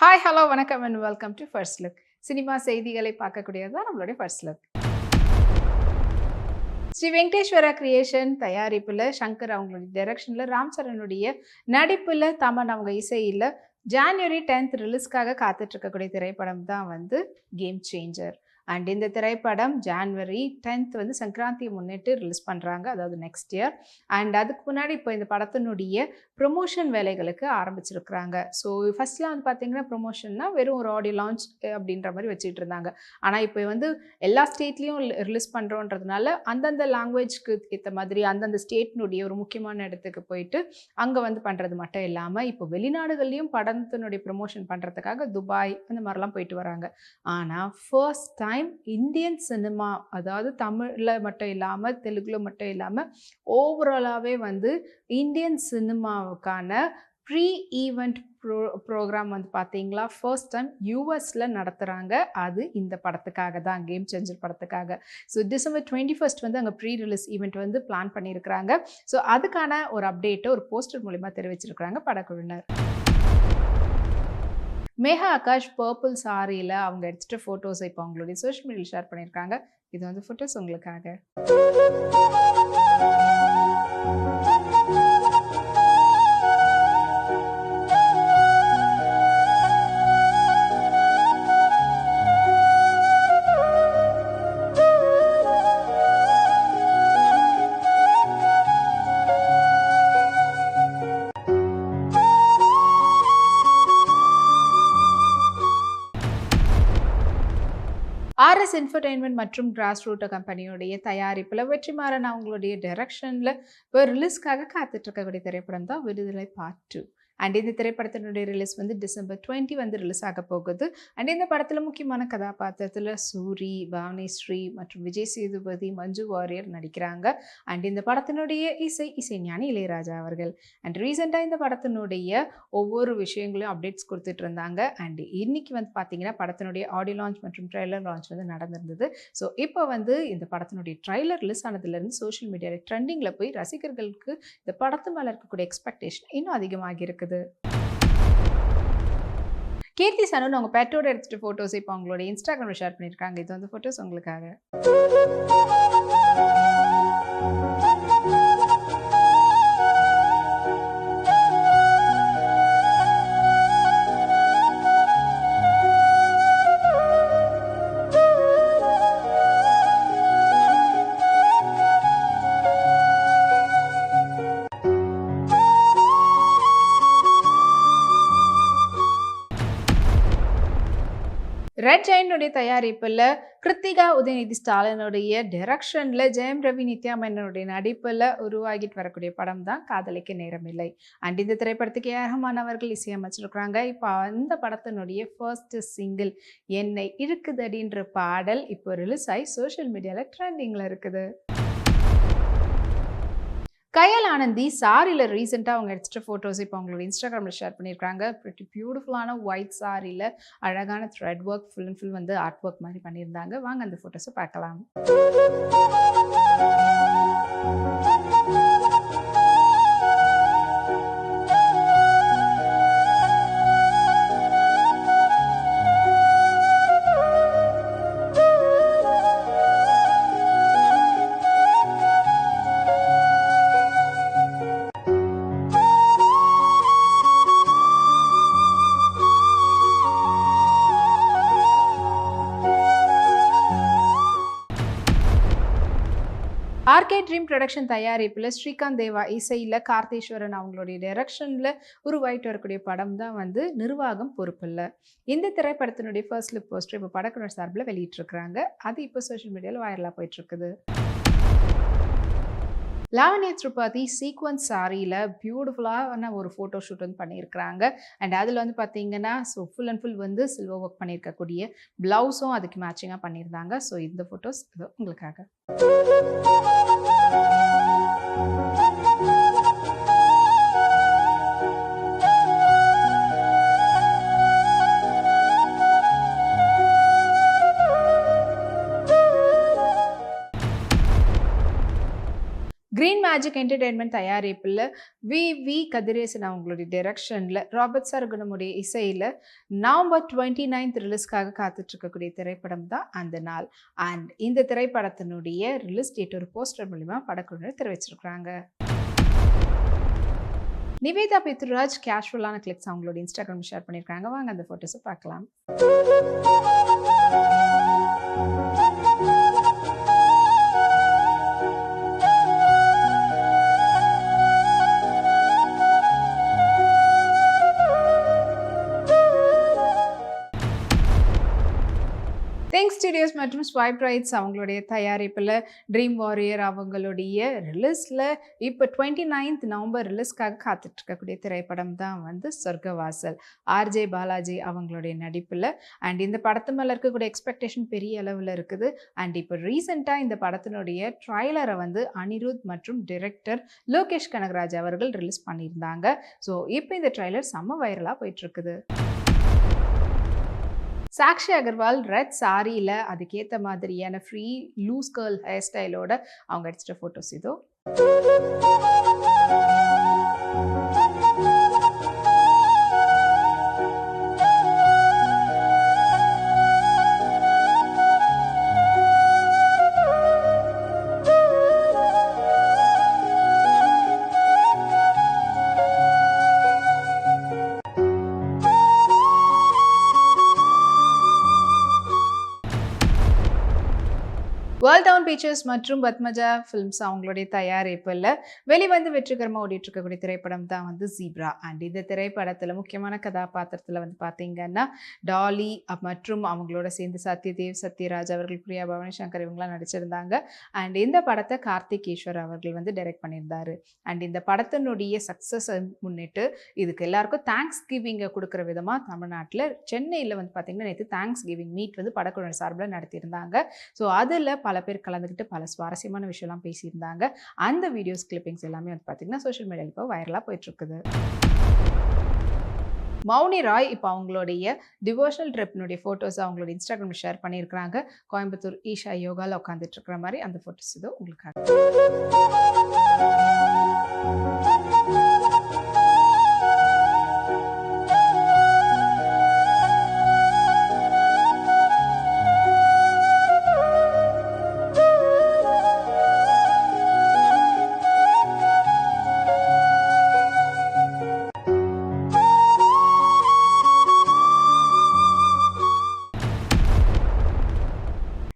Hi hello வணக்கம் and welcome to first look cinema செய்திகளை பார்க்கக்கூடியது தான் நம்மளுடைய first look Sri Venkateswara creation தயாரிப்பில் சங்கர் அவங்களுடைய டைரக்ஷனில் ராம் சரணுடைய நடிப்பில் தமன் அவங்க இசையில் ஜான்வரி டென்த் ரிலீஸ்க்காக காத்துட்ருக்கக்கூடிய திரைப்படம் தான் வந்து கேம் சேஞ்சர் அண்ட் இந்த திரைப்படம் ஜான்வரி டென்த் வந்து சங்கராந்தியை முன்னிட்டு ரிலீஸ் பண்ணுறாங்க அதாவது நெக்ஸ்ட் இயர் அண்ட் அதுக்கு முன்னாடி இப்போ இந்த படத்தினுடைய ப்ரொமோஷன் வேலைகளுக்கு ஆரம்பிச்சிருக்கிறாங்க. ஸோ ஃபஸ்ட்லாம் வந்து பார்த்தீங்கன்னா ப்ரொமோஷன்னா வெறும் ஒரு ஆடியோ லான்ச் அப்படின்ற மாதிரி வச்சுட்டு இருந்தாங்க. ஆனால் இப்போ வந்து எல்லா ஸ்டேட்லேயும் ரிலீஸ் பண்ணுறோன்றதுனால அந்தந்த லாங்குவேஜ்க்கு ஏற்ற மாதிரி அந்தந்த ஸ்டேட்னுடைய ஒரு முக்கியமான இடத்துக்கு போயிட்டு அங்கே வந்து பண்ணுறது மட்டும் இல்லாமல் இப்போ வெளிநாடுகள்லேயும் படத்தினுடைய ப்ரொமோஷன் பண்ணுறதுக்காக துபாய் அந்த மாதிரிலாம் போயிட்டு வராங்க. ஆனால் ஃபர்ஸ்ட் டைம் இந்தியன் சினிமா அதாவது தமிழில் மட்டும் இல்லாமல் தெலுங்குல மட்டும் இல்லாமல் ஓவராலாகவே வந்து இந்தியன் சினிமாவுக்கான ப்ரீ ஈவெண்ட் ப்ரோ ப்ரோக்ராம் வந்து பார்த்தீங்களா ஃபர்ஸ்ட் டைம் யூஎஸில் நடத்துகிறாங்க அது இந்த படத்துக்காக தான் கேம் சேஞ்சர் படத்துக்காக. ஸோ டிசம்பர் டுவெண்ட்டி ஃபர்ஸ்ட் வந்து அங்கே ப்ரீ ரிலீஸ் ஈவெண்ட் வந்து பிளான் பண்ணியிருக்கிறாங்க. ஸோ அதுக்கான ஒரு அப்டேட்டை ஒரு போஸ்டர் மூலிமா தெரிவிச்சிருக்கிறாங்க படக்குழுவினர். மேகா ஆகாஷ் பர்பிள் சாரியில் அவங்க எடுத்துகிட்ட ஃபோட்டோஸ் இப்போ அவங்களுடைய சோஷியல் மீடியாவில் ஷேர் பண்ணியிருக்காங்க. இது வந்து ஃபோட்டோஸ் உங்களுக்காக. ஆர்எஸ் இன்ஃபர்டெயின்மெண்ட் மற்றும் கிராஸ் ரூட் கம்பெனியுடைய தயாரிப்பில் வெற்றிமாறன் அவங்களுடைய டைரக்ஷனில் இப்போ ரிலீஸ்க்காக காத்துட்ருக்கக்கூடிய திரைப்படம் தான் விடுதலை பார்ட் டூ அண்ட் இந்த திரைப்படத்தினுடைய ரிலீஸ் வந்து டிசம்பர் டுவெண்ட்டி வந்து ரிலீஸ் ஆக போகுது. அண்ட் இந்த படத்தில் முக்கியமான கதாபாத்திரத்தில் சூரி பாவனிஸ்ரீ மற்றும் விஜய் சேதுபதி மஞ்சு வாரியர் நடிக்கிறாங்க. அண்ட் இந்த படத்தினுடைய இசை இசைஞானி இளையராஜா அவர்கள். அண்ட் ரீசெண்டாக இந்த படத்தினுடைய ஒவ்வொரு விஷயங்களையும் அப்டேட்ஸ் கொடுத்துட்டு இருந்தாங்க. அண்ட் இன்னைக்கு வந்து பார்த்தீங்கன்னா படத்தினுடைய ஆடியோ லான்ச் மற்றும் ட்ரெய்லர் லான்ச் வந்து நடந்திருந்தது. ஸோ இப்போ வந்து இந்த படத்தினுடைய ட்ரைலர் ரிலீஸ் ஆனதுலேருந்து சோஷியல் மீடியாவில் ட்ரெண்டிங்கில் போய் ரசிகர்களுக்கு இந்த படத்து மேலே இருக்கக்கூடிய எக்ஸ்பெக்டேஷன் இன்னும் அதிகமாக இருக்குது. கீர்த்தி சனு அவங்க பெட்டோட எடுத்துட்டு ஃபோட்டோஸ் இப்போ அவங்களோட இன்ஸ்டாகிராமில் ஷேர் பண்ணியிருக்காங்க இது வந்து ஃபோட்டோஸ் உங்களுக்காக. ரெட் ஜெயினுடைய தயாரிப்பில் கிருத்திகா உதயநிதி ஸ்டாலினுடைய டைரக்ஷனில் ஜெயம் ரவி நித்யா மேனனுடைய நடிப்பில் உருவாகிட்டு வரக்கூடிய படம் தான் காதலிக்க நேரமில்லை. அண்ட் இந்த திரைப்படத்துக்கு ஏகமானவர்கள் இசையமைச்சிருக்கிறாங்க. இப்போ அந்த படத்தினுடைய ஃபர்ஸ்ட் சிங்கிள் என்னை இருக்குதடின்ற பாடல் இப்போ ரிலீஸ் ஆகி சோஷியல் மீடியாவில் ட்ரெண்டிங்கில் இருக்குது. கயல் ஆனந்தி சாரியில் ரீசெண்டாக அவங்க எடுத்துகிட்ட ஃபோட்டோஸ் இப்போ அவங்களோட இன்ஸ்டாகிராமில் ஷேர் பண்ணியிருக்காங்க ப்ரிட்டி பியூட்டிஃபுல்லான ஒயிட் சாரியில் அழகான thread work full and full வந்து ஆர்ட் ஒர்க் மாதிரி பண்ணியிருந்தாங்க. வாங்க அந்த ஃபோட்டோஸை பார்க்கலாம். ஆர்கே ட்ரீம் ப்ரொடக்ஷன் தயாரிப்பில் ஸ்ரீகாந்த் தேவா இசையில் கார்த்தீஸ்வரன் அவங்களுடைய டைரக்ஷனில் உருவாயிட்டு வரக்கூடிய படம் தான் வந்து நிர்வாகம் பொறுப்பில்லை. இந்த திரைப்படத்தினுடைய ஃபர்ஸ்ட் லுக் போஸ்டர் இப்போ படக்குனர் சார்பில் வெளியிட்டிருக்கிறாங்க. அது இப்போ சோஷியல் மீடியாவில் வைரலாக போயிட்டுருக்குது. லாவண்யா திரிபாதி சீக்வன்ஸ் சாரியில் பியூட்டிஃபுல்லான ஒரு ஃபோட்டோ ஷூட் வந்து பண்ணியிருக்கிறாங்க. அண்ட் அதில் வந்து பார்த்தீங்கன்னா ஸோ ஃபுல் அண்ட் ஃபுல் வந்து சில்வர் ஒர்க் பண்ணியிருக்கக்கூடிய ப்ளவுஸும் அதுக்கு மேட்சிங்காக பண்ணியிருந்தாங்க. ஸோ இந்த ஃபோட்டோஸ் இது உங்களுக்காக. மேஜிக் என்டர்டெயின்மெண்ட் தயாரிப்பில் வி வி கதிரேசன் அவங்களுடைய டைரக்ஷனில் ராபர்ட் சர்குணமுடைய இசையில் நவம்பர் டுவெண்ட்டி நைன்த் ரிலீஸ்க்காக காத்துட்டு இருக்கக்கூடிய திரைப்படம் தான் அந்த நாள். அண்ட் இந்த திரைப்படத்தினுடைய ரிலீஸ் டேட் ஒரு போஸ்டர் மூலிமா படக்குழுவினர் தெரிவிச்சிருக்கிறாங்க. நிவேதா பித்ருராஜ் கேஷுவலான கிளிக்ஸ் அவங்களோட இன்ஸ்டாகிராம் ஷேர் பண்ணியிருக்காங்க. வாங்க அந்த ஃபோட்டோஸை பார்க்கலாம். லிங்க் ஸ்டுடியோஸ் மற்றும் ஸ்வைப் ரைட்ஸ் அவங்களுடைய தயாரிப்பில் ட்ரீம் வாரியர் அவங்களுடைய ரிலீஸில் இப்போ டுவெண்ட்டி நைன்த் நவம்பர் ரிலீஸ்க்காக காத்துட்டு இருக்கக்கூடிய திரைப்படம் தான் வந்து சொர்க்கவாசல் ஆர்ஜே பாலாஜி அவங்களுடைய நடிப்பில். அண்ட் இந்த படத்து மேலே இருக்கக்கூடிய எக்ஸ்பெக்டேஷன் பெரிய அளவில் இருக்குது. அண்ட் இப்போ ரீசெண்டாக இந்த படத்தினுடைய ட்ரைலரை வந்து அனிருத் மற்றும் டிரெக்டர் லோகேஷ் கனகராஜ் அவர்கள் ரிலீஸ் பண்ணியிருந்தாங்க. ஸோ இப்போ இந்த ட்ரைலர் செம்ம வைரலாக போயிட்டுருக்குது சாக்ஷி அகர்வால் ரெட் சாரியில் அதுக்கேற்ற மாதிரியான ஃப்ரீ லூஸ் கேர்ள் ஹேர் ஸ்டைலோட அவங்க அடிச்சிட்ட ஃபோட்டோஸ் இதோ. வேர்ல்ட் டவுன் பீச்சர்ஸ் மற்றும் பத்மஜா ஃபிலிம்ஸ் அவங்களுடைய தயாரிப்பில் வெளிவந்து வெற்றிகரமாக ஓடிட்டு இருக்கக்கூடிய திரைப்படம் தான் வந்து ஜீப்ரா அண்ட் இந்த திரைப்படத்தில் முக்கியமான கதாபாத்திரத்தில் வந்து பார்த்தீங்கன்னா டாலி மற்றும் அவங்களோட சேர்ந்து சத்யதேவ் சத்யராஜ் அவர்கள் பிரியா பவானி சங்கர் இவங்களாம் நடிச்சிருந்தாங்க. அண்ட் இந்த படத்தை கார்த்திக் ஈஸ்வர் அவர்கள் வந்து டைரக்ட் பண்ணியிருந்தாரு. அண்ட் இந்த படத்தினுடைய சக்ஸஸை முன்னிட்டு இதுக்கு எல்லாருக்கும் தேங்க்ஸ் கிவிங்கை கொடுக்குற விதமாக தமிழ்நாட்டில் சென்னையில் வந்து பார்த்தீங்கன்னா நேற்று தேங்க்ஸ் கிவிங் மீட் வந்து படக்குழு சார்பில் நடத்தியிருந்தாங்க. ஸோ அதில் பல பேர் கலந்துக்கிட்டு பல சுவாரஸ்யமான விஷயம்லாம் பேசியிருந்தாங்க. அந்த வீடியோஸ் கிளிப்பிங்ஸ் எல்லாமே வந்து பார்த்திங்கன்னா சோஷியல் மீடியாவில் இப்போ வைரலாக போயிட்டுருக்குது. மௌனி ராய் இப்போ அவங்களுடைய டிவோஷனல் ட்ரிப்னுடைய ஃபோட்டோஸ் அவங்களோட இன்ஸ்டாகிராம் ஷேர் பண்ணியிருக்கிறாங்க. கோயம்புத்தூர் ஈஷா யோகாவில் உட்காந்துட்டு இருக்கிற மாதிரி அந்த ஃபோட்டோஸ் இது உங்களுக்காக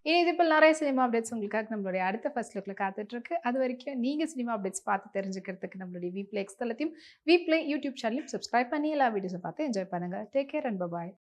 இனி இது இப்போ நிறைய சினிமா அப்டேட்ஸ் உங்களுக்காக நம்மளுடைய அடுத்த ஃபர்ஸ்ட் லுக்கில் காத்துட்ருக்கு. அது வரைக்கும் நீங்கள் சினிமா அப்டேட்ஸ் பார்த்து தெரிஞ்சுக்கிறதுக்கு நம்மளுடைய வீப்ளே எக்ஸ் தளத்தையும் வீப்ளே யூடியூப் சேனலையும் சப்ஸ்கிரைப் பண்ணி எல்லா வீடியோஸும் பார்த்து என்ஜாய் பண்ணுங்கள் டேக் கேர் அண்ட் பாய்